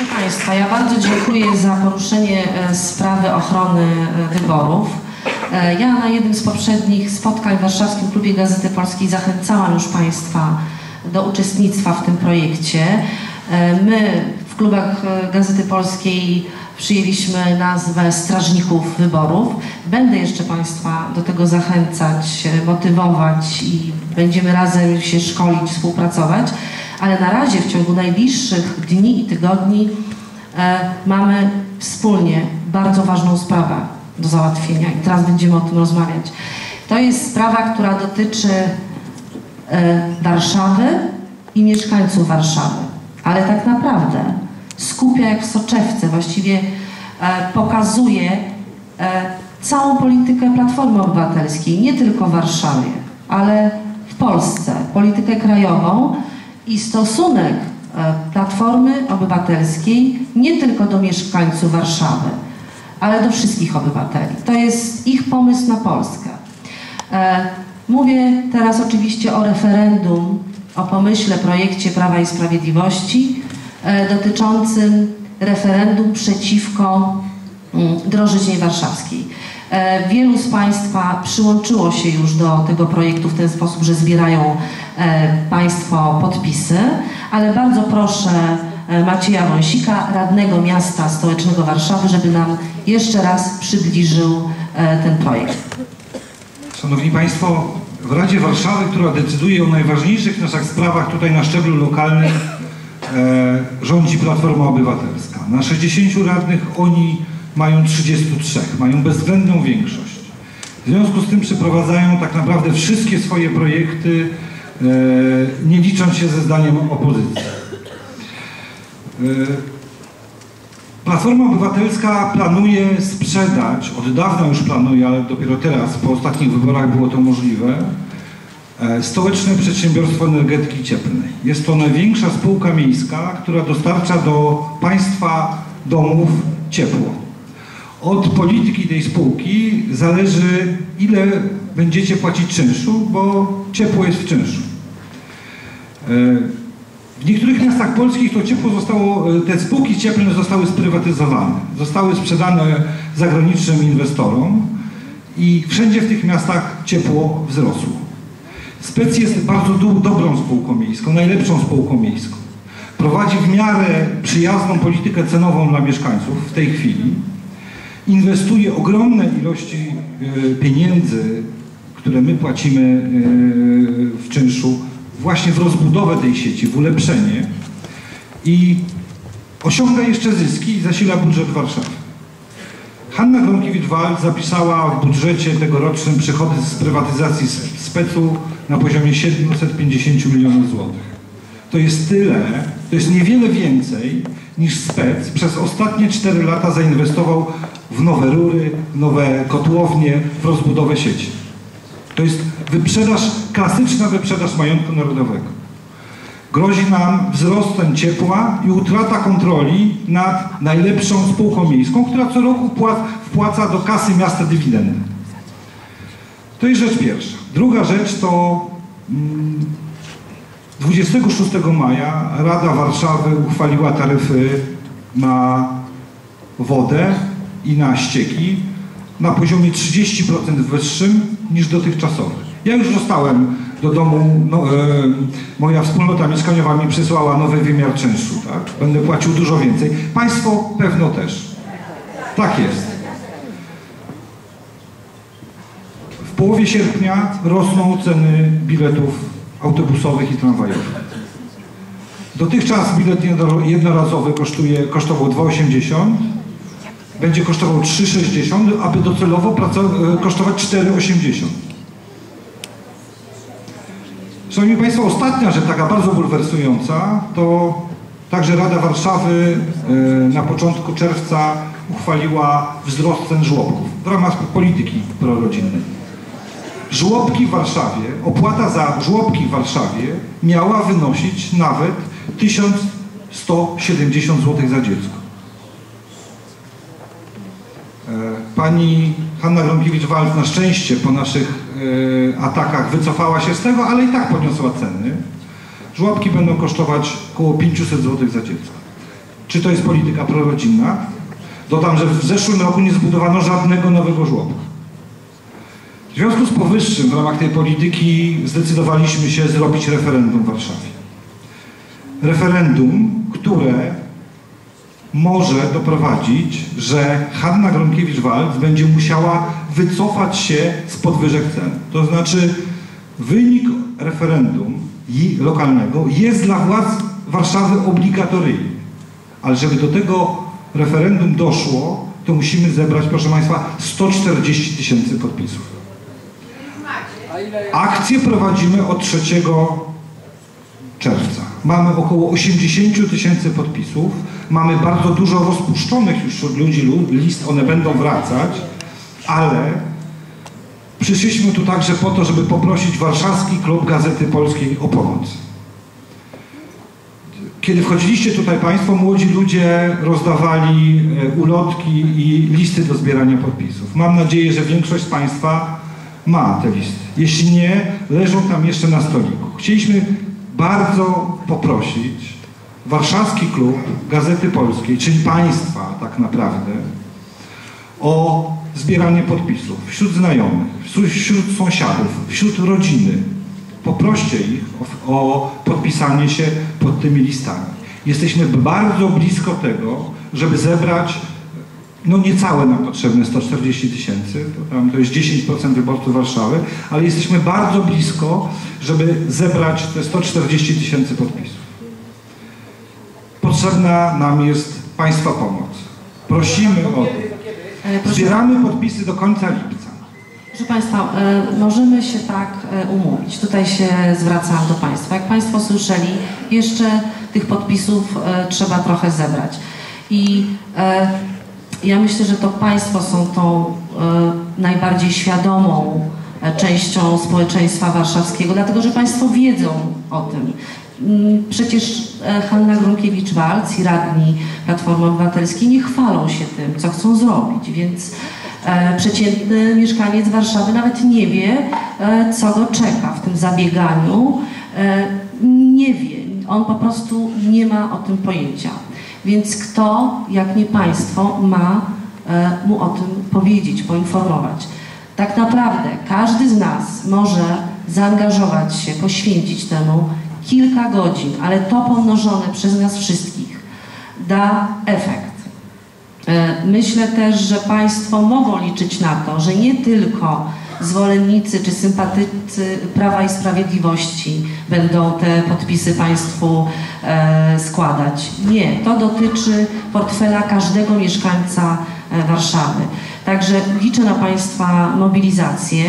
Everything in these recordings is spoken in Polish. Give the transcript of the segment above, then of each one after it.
Proszę Państwa, ja bardzo dziękuję za poruszenie e, sprawy ochrony e, wyborów. E, Ja na jednym z poprzednich spotkań w Warszawskim Klubie Gazety Polskiej zachęcałam już Państwa do uczestnictwa w tym projekcie. My w klubach Gazety Polskiej przyjęliśmy nazwę Strażników Wyborów. Będę jeszcze Państwa do tego zachęcać, motywować i będziemy razem się szkolić, współpracować, ale na razie w ciągu najbliższych dni i tygodni e, mamy wspólnie bardzo ważną sprawę do załatwienia i teraz będziemy o tym rozmawiać. To jest sprawa, która dotyczy e, Warszawy i mieszkańców Warszawy, ale tak naprawdę skupia jak w soczewce, właściwie e, pokazuje całą politykę Platformy Obywatelskiej, nie tylko w Warszawie, ale w Polsce, politykę krajową i stosunek e, Platformy Obywatelskiej nie tylko do mieszkańców Warszawy, ale do wszystkich obywateli. To jest ich pomysł na Polskę. E, Mówię teraz oczywiście o referendum, o pomyśle, projekcie Prawa i Sprawiedliwości e, dotyczącym referendum przeciwko mm, drożyźnie warszawskiej. E, Wielu z Państwa przyłączyło się już do tego projektu w ten sposób, że zbierają e, Państwo podpisy, ale bardzo proszę e, Macieja Wąsika, radnego miasta stołecznego Warszawy, żeby nam jeszcze raz przybliżył ten projekt. Szanowni Państwo, w Radzie Warszawy, która decyduje o najważniejszych naszych sprawach tutaj na szczeblu lokalnym, e, rządzi Platforma Obywatelska. Na 60 radnych oni mają 33, mają bezwzględną większość. W związku z tym przeprowadzają tak naprawdę wszystkie swoje projekty, e, nie licząc się ze zdaniem opozycji. E, Platforma Obywatelska planuje sprzedać, od dawna już planuje, ale dopiero teraz, po ostatnich wyborach było to możliwe, e, Stołeczne Przedsiębiorstwo Energetyki Cieplnej. Jest to największa spółka miejska, która dostarcza do państwa domów ciepło. Od polityki tej spółki zależy, ile będziecie płacić czynszu, bo ciepło jest w czynszu. E, w niektórych miastach polskich to ciepło zostało, te spółki cieplne zostały sprywatyzowane, zostały sprzedane zagranicznym inwestorom i wszędzie w tych miastach ciepło wzrosło. Spec jest bardzo do, dobrą spółką miejską, najlepszą spółką miejską. Prowadzi w miarę przyjazną politykę cenową dla mieszkańców w tej chwili. Inwestuje ogromne ilości e, pieniędzy, które my płacimy e, w czynszu właśnie w rozbudowę tej sieci, w ulepszenie i osiąga jeszcze zyski i zasila budżet Warszawy. Hanna Gronkiewicz-Walc zapisała w budżecie tegorocznym przychody z prywatyzacji specu na poziomie 750 milionów złotych. To jest tyle, to jest niewiele więcej niż spec przez ostatnie 4 lata zainwestował w nowe rury, w nowe kotłownie, w rozbudowę sieci. To jest wyprzedaż, klasyczna wyprzedaż majątku narodowego. Grozi nam wzrostem ciepła i utrata kontroli nad najlepszą spółką miejską, która co roku wpłaca do kasy miasta dywidendę. To jest rzecz pierwsza. Druga rzecz to 26 maja Rada Warszawy uchwaliła taryfy na wodę i na ścieki na poziomie 30% wyższym niż dotychczasowy. Ja już dostałem do domu, no, e, moja wspólnota mieszkaniowa mi przysłała nowy wymiar czynszu, tak? Będę płacił dużo więcej. Państwo pewno też. Tak jest. W połowie sierpnia rosną ceny biletów autobusowych i tramwajowych. Dotychczas bilet jednorazowy kosztuje, kosztował 2,80 będzie kosztował 3,60, aby docelowo kosztować 4,80. Szanowni Państwo, ostatnia rzecz, taka bardzo bulwersująca, to także Rada Warszawy na początku czerwca uchwaliła wzrost cen żłobków w ramach polityki prorodzinnej. Żłobki w Warszawie, opłata za żłobki w Warszawie miała wynosić nawet 1170 zł za dziecko. Pani Hanna Grąkiewicz-Walc na szczęście po naszych e, atakach wycofała się z tego, ale i tak podniosła ceny. Żłobki będą kosztować około 500 zł za dziecko. Czy to jest polityka prorodzinna? Dodam, że w zeszłym roku nie zbudowano żadnego nowego żłobka. W związku z powyższym w ramach tej polityki zdecydowaliśmy się zrobić referendum w Warszawie. Referendum, które może doprowadzić, że Hanna Gronkiewicz-Waltz będzie musiała wycofać się z podwyżek cen. To znaczy wynik referendum i lokalnego jest dla władz Warszawy obligatoryjny. Ale żeby do tego referendum doszło, to musimy zebrać, proszę Państwa, 140 tysięcy podpisów. Akcję prowadzimy od 3 czerwca. Mamy około 80 tysięcy podpisów. Mamy bardzo dużo rozpuszczonych już wśród ludzi list, one będą wracać, ale przyszliśmy tu także po to, żeby poprosić Warszawski Klub Gazety Polskiej o pomoc. Kiedy wchodziliście tutaj Państwo, młodzi ludzie rozdawali e, ulotki i listy do zbierania podpisów. Mam nadzieję, że większość z Państwa ma te listy. Jeśli nie, leżą tam jeszcze na stoliku. Chcieliśmy bardzo poprosić Warszawski Klub Gazety Polskiej, czyli Państwa tak naprawdę, o zbieranie podpisów wśród znajomych, wśród sąsiadów, wśród rodziny. Poproście ich o, o podpisanie się pod tymi listami. Jesteśmy bardzo blisko tego, żeby zebrać no niecałe nam potrzebne 140 tysięcy, to, to jest 10% wyborców Warszawy, ale jesteśmy bardzo blisko, żeby zebrać te 140 tysięcy podpisów. Potrzebna nam jest Państwa pomoc. Prosimy o to. Zbieramy podpisy do końca lipca. Proszę Państwa, e, możemy się tak e, umówić. Tutaj się zwracam do Państwa. Jak Państwo słyszeli, jeszcze tych podpisów e, trzeba trochę zebrać. I ja myślę, że to Państwo są tą e, najbardziej świadomą e, częścią społeczeństwa warszawskiego, dlatego że Państwo wiedzą o tym. Mm, przecież e, Hanna Grunkiewicz-Walc i radni Platformy Obywatelskiej nie chwalą się tym, co chcą zrobić, więc przeciętny mieszkaniec Warszawy nawet nie wie, co go czeka w tym zabieganiu. Nie wie, on po prostu nie ma o tym pojęcia. Więc kto, jak nie państwo, ma e, mu o tym powiedzieć, poinformować. Tak naprawdę każdy z nas może zaangażować się, poświęcić temu kilka godzin, ale to pomnożone przez nas wszystkich da efekt. E, myślę też, że Państwo mogą liczyć na to, że nie tylko zwolennicy czy sympatycy Prawa i Sprawiedliwości będą te podpisy Państwu e, składać. Nie, to dotyczy portfela każdego mieszkańca e, Warszawy. Także liczę na Państwa mobilizację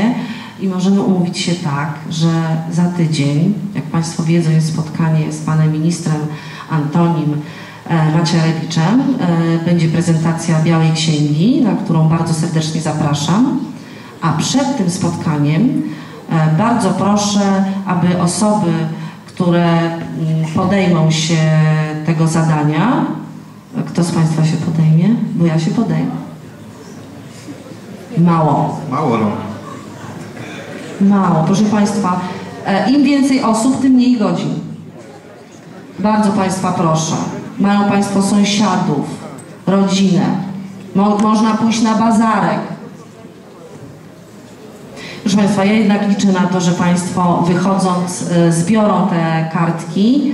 i możemy umówić się tak, że za tydzień, jak Państwo wiedzą, jest spotkanie z Panem Ministrem Antonim e, Macierewiczem. E, będzie prezentacja Białej Księgi, na którą bardzo serdecznie zapraszam. A przed tym spotkaniem e, bardzo proszę, aby osoby, które mm, podejmą się tego zadania, kto z Państwa się podejmie? Bo ja się podejmę. Mało. Mało no. Mało. Proszę Państwa, e, im więcej osób, tym mniej godzin. Bardzo Państwa proszę. Mają Państwo sąsiadów, rodzinę. Mo można pójść na bazarek Proszę Państwa, ja jednak liczę na to, że Państwo wychodząc e, zbiorą te kartki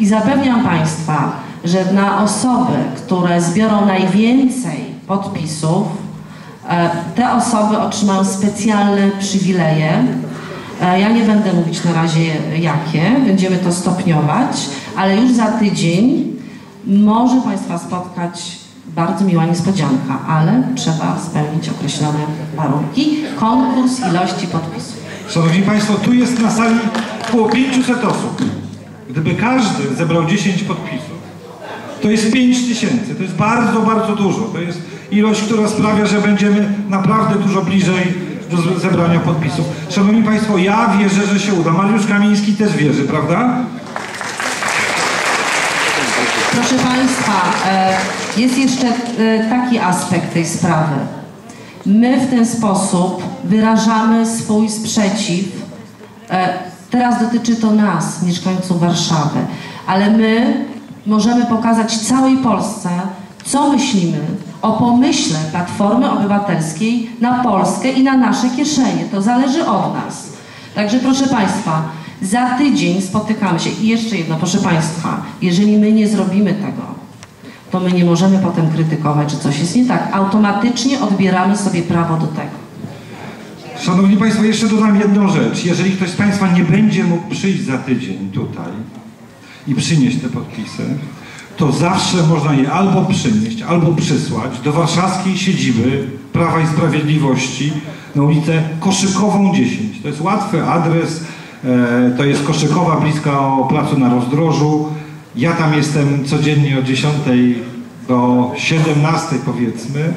i zapewniam Państwa, że na osoby, które zbiorą najwięcej podpisów, e, te osoby otrzymają specjalne przywileje. E, ja nie będę mówić na razie jakie, będziemy to stopniować, ale już za tydzień może Państwa spotkać bardzo miła niespodzianka, ale trzeba spełnić określone warunki. Konkurs ilości podpisów. Szanowni Państwo, tu jest na sali około 500 osób. Gdyby każdy zebrał 10 podpisów, to jest 5 tysięcy. To jest bardzo, bardzo dużo. To jest ilość, która sprawia, że będziemy naprawdę dużo bliżej do zebrania podpisów. Szanowni Państwo, ja wierzę, że się uda. Mariusz Kamiński też wierzy, prawda? Proszę Państwa, e, jest jeszcze e, taki aspekt tej sprawy. My w ten sposób wyrażamy swój sprzeciw. E, teraz dotyczy to nas, mieszkańców Warszawy, ale my możemy pokazać całej Polsce, co myślimy o pomyśle Platformy Obywatelskiej na Polskę i na nasze kieszenie. To zależy od nas. Także proszę Państwa, za tydzień spotykamy się. I jeszcze jedno, proszę Państwa, jeżeli my nie zrobimy tego, to my nie możemy potem krytykować, że coś jest nie tak. Automatycznie odbieramy sobie prawo do tego. Szanowni Państwo, jeszcze dodam jedną rzecz. Jeżeli ktoś z Państwa nie będzie mógł przyjść za tydzień tutaj i przynieść te podpisy, to zawsze można je albo przynieść, albo przysłać do warszawskiej siedziby Prawa i Sprawiedliwości na ulicę Koszykową 10. To jest łatwy adres, to jest Koszykowa blisko Placu na Rozdrożu. Ja tam jestem codziennie od 10 do 17 powiedzmy.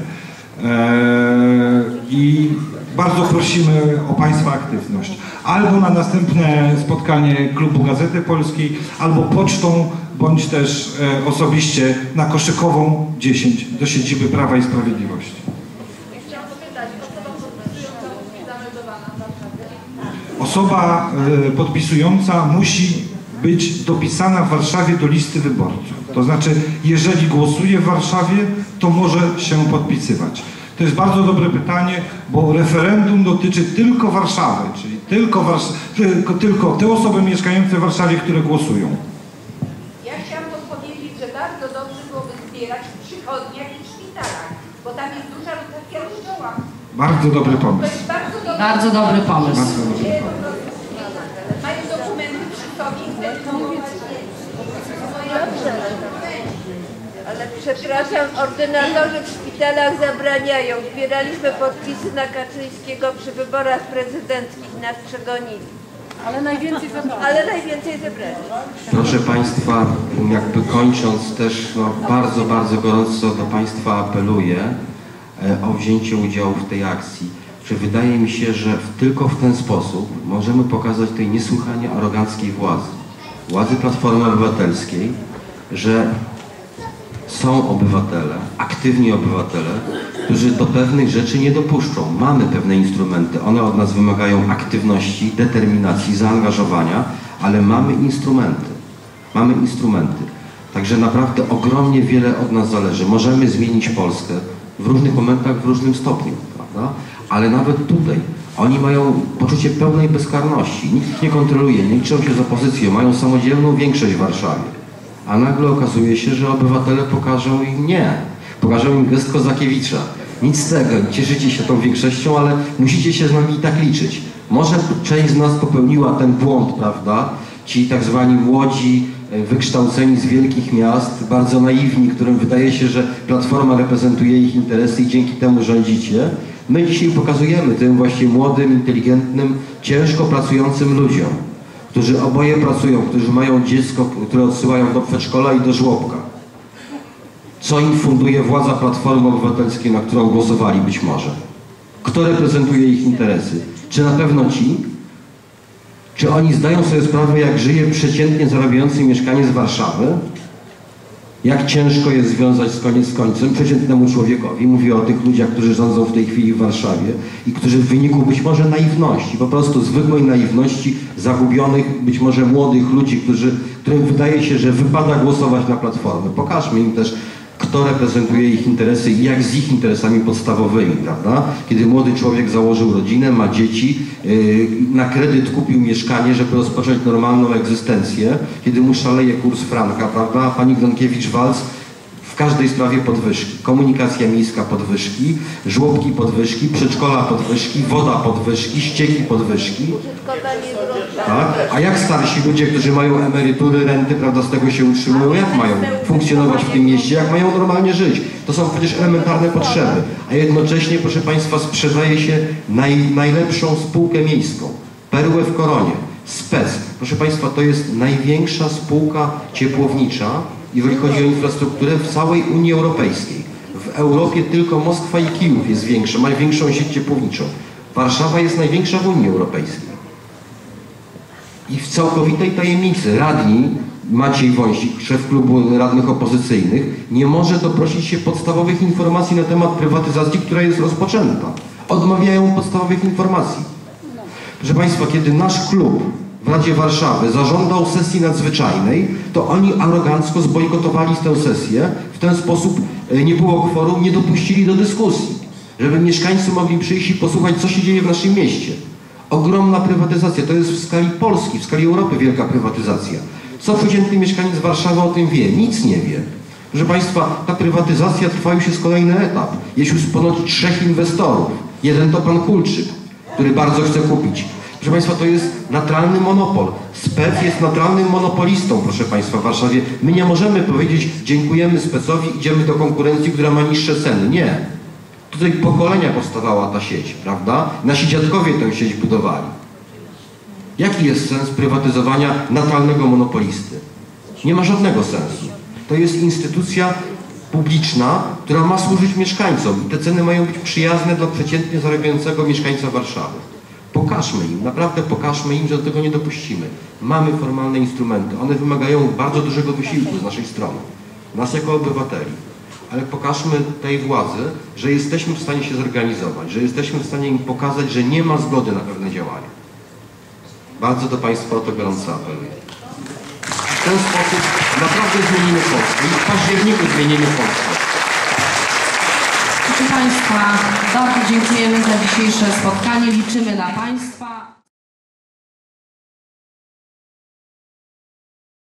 E, I bardzo prosimy o Państwa aktywność. Albo na następne spotkanie Klubu Gazety Polskiej, albo pocztą, bądź też e, osobiście na Koszykową 10 do siedziby Prawa i Sprawiedliwości. Chciałam zapytać, osoba podpisująca musi być zameldowana w Warszawie? Osoba e, podpisująca musi być dopisana w Warszawie do listy wyborców. To znaczy, jeżeli głosuje w Warszawie, to może się podpisywać. To jest bardzo dobre pytanie, bo referendum dotyczy tylko Warszawy, czyli tylko, Wars- tylko, tylko te osoby mieszkające w Warszawie, które głosują. Ja chciałam podpowiedzieć, że bardzo dobrze byłoby zbierać w przychodniach i w szpitalach, bo tam jest duża rotacja rozdziała. Bardzo dobry pomysł. Bardzo dobry pomysł. Mają dokumenty przy sobie Ale przepraszam, ordynatorzy w szpitalach zabraniają. Zbieraliśmy podpisy na Kaczyńskiego przy wyborach prezydenckich nas przegonili. Ale najwięcej zabrali. Ale najwięcej zebrali. Proszę Państwa, jakby kończąc też no, bardzo, bardzo gorąco do Państwa apeluję e, o wzięcie udziału w tej akcji. Że wydaje mi się, że tylko w ten sposób możemy pokazać tej niesłychanie aroganckiej władzy, władzy Platformy Obywatelskiej, że są obywatele, aktywni obywatele, którzy do pewnych rzeczy nie dopuszczą. Mamy pewne instrumenty, one od nas wymagają aktywności, determinacji, zaangażowania, ale mamy instrumenty. Mamy instrumenty. Także naprawdę ogromnie wiele od nas zależy. Możemy zmienić Polskę w różnych momentach, w różnym stopniu, prawda? Ale nawet tutaj oni mają poczucie pełnej bezkarności. Nikt ich nie kontroluje, nie liczą się z opozycją, mają samodzielną większość w Warszawie. A nagle okazuje się, że obywatele pokażą im nie. Pokażą im gest Kozakiewicza. Nic z tego, cieszycie się tą większością, ale musicie się z nami i tak liczyć. Może część z nas popełniła ten błąd, prawda? Ci tak zwani młodzi, e, wykształceni z wielkich miast, bardzo naiwni, którym wydaje się, że Platforma reprezentuje ich interesy i dzięki temu rządzicie. My dzisiaj pokazujemy tym właśnie młodym, inteligentnym, ciężko pracującym ludziom, którzy oboje pracują, którzy mają dziecko, które odsyłają do przedszkola i do żłobka. Co im funduje władza Platformy Obywatelskiej, na którą głosowali być może? Kto reprezentuje ich interesy? Czy na pewno ci? Czy oni zdają sobie sprawę, jak żyje przeciętnie zarabiający mieszkaniec Warszawy? Jak ciężko jest związać z koniec z końcem przeciętnemu człowiekowi. Mówię o tych ludziach, którzy rządzą w tej chwili w Warszawie i którzy w wyniku być może naiwności, po prostu zwykłej naiwności zagubionych, być może młodych ludzi, którzy, którym wydaje się, że wypada głosować na Platformę. Pokażmy im też, kto reprezentuje ich interesy i jak z ich interesami podstawowymi, prawda? Kiedy młody człowiek założył rodzinę, ma dzieci, yy, na kredyt kupił mieszkanie, żeby rozpocząć normalną egzystencję, kiedy mu szaleje kurs franka, prawda? Pani Gronkiewicz-Walc każdej sprawie podwyżki. Komunikacja miejska podwyżki, żłobki podwyżki, przedszkola podwyżki, woda podwyżki, ścieki podwyżki. Tak? A jak starsi ludzie, którzy mają emerytury, renty, prawda, z tego się utrzymują, jak mają funkcjonować w tym mieście, jak mają normalnie żyć? To są przecież elementarne potrzeby. A jednocześnie, proszę Państwa, sprzedaje się naj, najlepszą spółkę miejską. Perłę w koronie. SPEC. Proszę Państwa, to jest największa spółka ciepłownicza, jeżeli chodzi o infrastrukturę w całej Unii Europejskiej. W Europie tylko Moskwa i Kijów jest większa, ma większą sieć ciepłowniczą. Warszawa jest największa w Unii Europejskiej. I w całkowitej tajemnicy radni Maciej Wąsik, szef klubu radnych opozycyjnych, nie może doprosić się podstawowych informacji na temat prywatyzacji, która jest rozpoczęta. Odmawiają podstawowych informacji. Proszę Państwa, kiedy nasz klub Radzie Warszawy zażądał sesji nadzwyczajnej, to oni arogancko zbojkotowali tę sesję. W ten sposób e, nie było kworum, nie dopuścili do dyskusji, żeby mieszkańcy mogli przyjść i posłuchać, co się dzieje w naszym mieście. Ogromna prywatyzacja, to jest w skali Polski, w skali Europy wielka prywatyzacja. Co przeciętny mieszkaniec Warszawy o tym wie? Nic nie wie. Proszę Państwa, ta prywatyzacja trwa już jest kolejny etap. Jest już ponoć trzech inwestorów. Jeden to pan Kulczyk, który bardzo chce kupić. Proszę Państwa, to jest naturalny monopol. SPEC jest naturalnym monopolistą, proszę Państwa, w Warszawie. My nie możemy powiedzieć, dziękujemy SPEC-owi, idziemy do konkurencji, która ma niższe ceny. Nie. Tutaj pokolenia powstawała ta sieć, prawda? Nasi dziadkowie tę sieć budowali. Jaki jest sens prywatyzowania naturalnego monopolisty? Nie ma żadnego sensu. To jest instytucja publiczna, która ma służyć mieszkańcom. Te ceny mają być przyjazne dla przeciętnie zarabiającego mieszkańca Warszawy. Pokażmy im, naprawdę pokażmy im, że do tego nie dopuścimy. Mamy formalne instrumenty. One wymagają bardzo dużego wysiłku z naszej strony. Nas jako obywateli. Ale pokażmy tej władzy, że jesteśmy w stanie się zorganizować, że jesteśmy w stanie im pokazać, że nie ma zgody na pewne działania. Bardzo do Państwa o to gorąco apeluję. W ten sposób naprawdę zmienimy Polskę. I w październiku zmienimy Polskę. Proszę Państwa, bardzo dziękujemy za dzisiejsze spotkanie. Liczymy na Państwa.